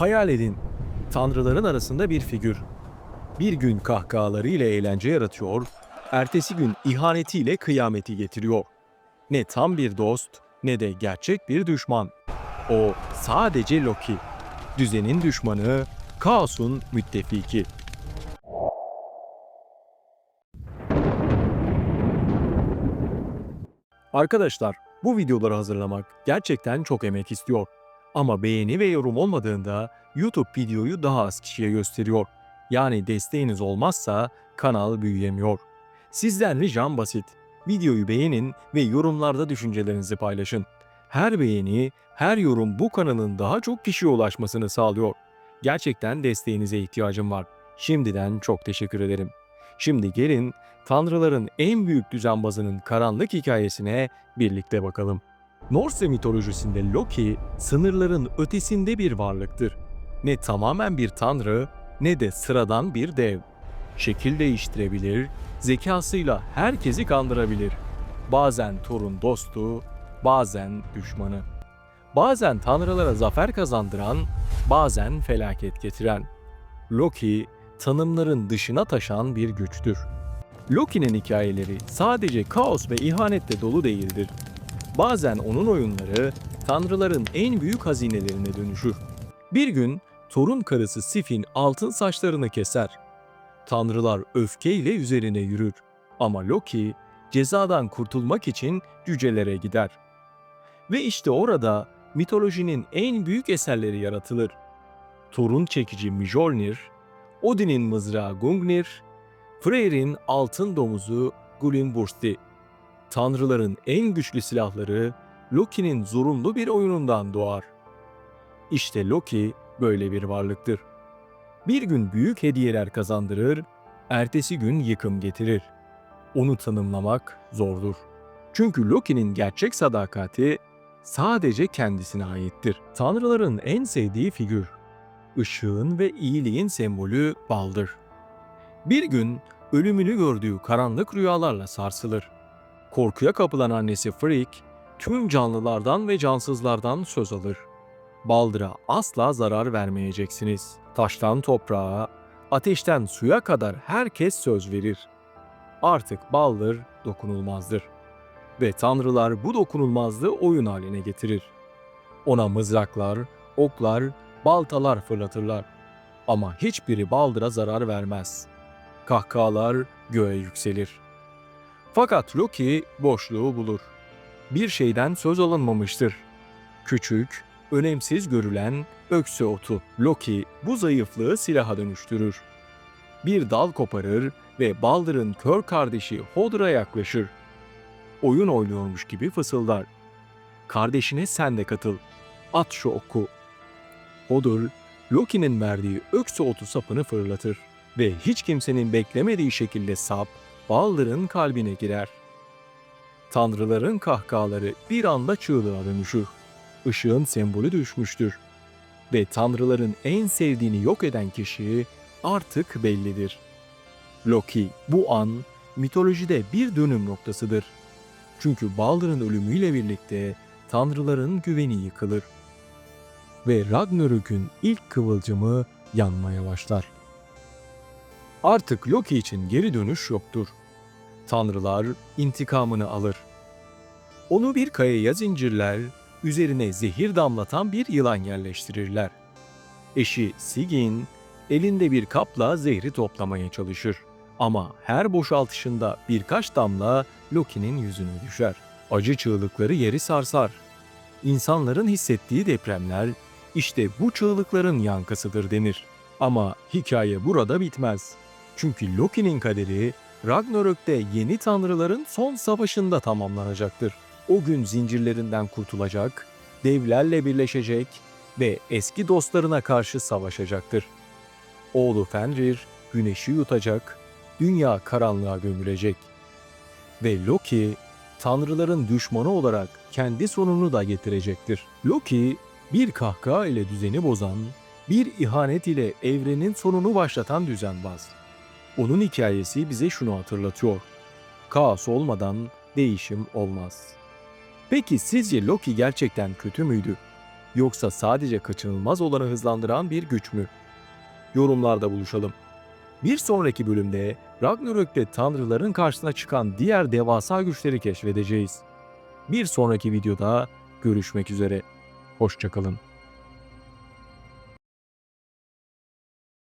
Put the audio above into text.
Hayal edin, tanrıların arasında bir figür. Bir gün kahkahalarıyla eğlence yaratıyor, ertesi gün ihanetiyle kıyameti getiriyor. Ne tam bir dost ne de gerçek bir düşman. O sadece Loki. Düzenin düşmanı, kaosun müttefiki. Arkadaşlar, bu videoları hazırlamak gerçekten çok emek istiyor. Ama beğeni ve yorum olmadığında YouTube videoyu daha az kişiye gösteriyor. Yani desteğiniz olmazsa kanal büyüyemiyor. Sizden ricam basit. Videoyu beğenin ve yorumlarda düşüncelerinizi paylaşın. Her beğeni, her yorum bu kanalın daha çok kişiye ulaşmasını sağlıyor. Gerçekten desteğinize ihtiyacım var. Şimdiden çok teşekkür ederim. Şimdi gelin tanrıların en büyük düzenbazının karanlık hikayesine birlikte bakalım. Norse mitolojisinde Loki sınırların ötesinde bir varlıktır. Ne tamamen bir tanrı ne de sıradan bir dev. Şekil değiştirebilir, zekasıyla herkesi kandırabilir. Bazen Thor'un dostu, bazen düşmanı. Bazen tanrılara zafer kazandıran, bazen felaket getiren. Loki, tanımların dışına taşan bir güçtür. Loki'nin hikayeleri sadece kaos ve ihanetle dolu değildir. Bazen onun oyunları tanrıların en büyük hazinelerine dönüşür. Bir gün Thor'un karısı Sif'in altın saçlarını keser. Tanrılar öfkeyle üzerine yürür. Ama Loki cezadan kurtulmak için cücelere gider. Ve işte orada mitolojinin en büyük eserleri yaratılır. Thor'un çekici Mjolnir, Odin'in mızrağı Gungnir, Freyr'in altın domuzu Gullinbursti. Tanrıların en güçlü silahları Loki'nin zorunlu bir oyunundan doğar. İşte Loki böyle bir varlıktır. Bir gün büyük hediyeler kazandırır, ertesi gün yıkım getirir. Onu tanımlamak zordur. Çünkü Loki'nin gerçek sadakati sadece kendisine aittir. Tanrıların en sevdiği figür, ışığın ve iyiliğin sembolü Baldır. Bir gün ölümünü gördüğü karanlık rüyalarla sarsılır. Korkuya kapılan annesi Frigg, tüm canlılardan ve cansızlardan söz alır. Baldır'a asla zarar vermeyeceksiniz. Taştan toprağa, ateşten suya kadar herkes söz verir. Artık Baldır dokunulmazdır. Ve tanrılar bu dokunulmazlığı oyun haline getirir. Ona mızraklar, oklar, baltalar fırlatırlar. Ama hiçbiri Baldır'a zarar vermez. Kahkahalar göğe yükselir. Fakat Loki boşluğu bulur. Bir şeyden söz alınmamıştır. Küçük, önemsiz görülen öksü otu. Loki bu zayıflığı silaha dönüştürür. Bir dal koparır ve Baldır'ın kör kardeşi Hodor'a yaklaşır. Oyun oynuyormuş gibi fısıldar. Kardeşine sen de katıl. At şu oku. Hodor, Loki'nin verdiği öksü otu sapını fırlatır ve hiç kimsenin beklemediği şekilde sap Baldır'ın kalbine girer. Tanrıların kahkahaları bir anda çığlığa dönüşür. Işığın sembolü düşmüştür. Ve tanrıların en sevdiğini yok eden kişi artık bellidir. Loki bu an mitolojide bir dönüm noktasıdır. Çünkü Baldır'ın ölümüyle birlikte tanrıların güveni yıkılır. Ve Ragnarök'ün ilk kıvılcımı yanmaya başlar. Artık Loki için geri dönüş yoktur. Tanrılar intikamını alır. Onu bir kayaya zincirler, üzerine zehir damlatan bir yılan yerleştirirler. Eşi Sigyn, elinde bir kapla zehri toplamaya çalışır. Ama her boşaltışında birkaç damla Loki'nin yüzüne düşer. Acı çığlıkları yeri sarsar. İnsanların hissettiği depremler işte bu çığlıkların yankısıdır denir. Ama hikaye burada bitmez. Çünkü Loki'nin kaderi Ragnarök'te yeni tanrıların son savaşında tamamlanacaktır. O gün zincirlerinden kurtulacak, devlerle birleşecek ve eski dostlarına karşı savaşacaktır. Oğlu Fenrir güneşi yutacak, dünya karanlığa gömülecek. Ve Loki tanrıların düşmanı olarak kendi sonunu da getirecektir. Loki bir kahkaha ile düzeni bozan, bir ihanet ile evrenin sonunu başlatan düzenbaz. Onun hikayesi bize şunu hatırlatıyor. Kaos olmadan değişim olmaz. Peki sizce Loki gerçekten kötü müydü? Yoksa sadece kaçınılmaz olanı hızlandıran bir güç mü? Yorumlarda buluşalım. Bir sonraki bölümde Ragnarök'te tanrıların karşısına çıkan diğer devasa güçleri keşfedeceğiz. Bir sonraki videoda görüşmek üzere. Hoşçakalın.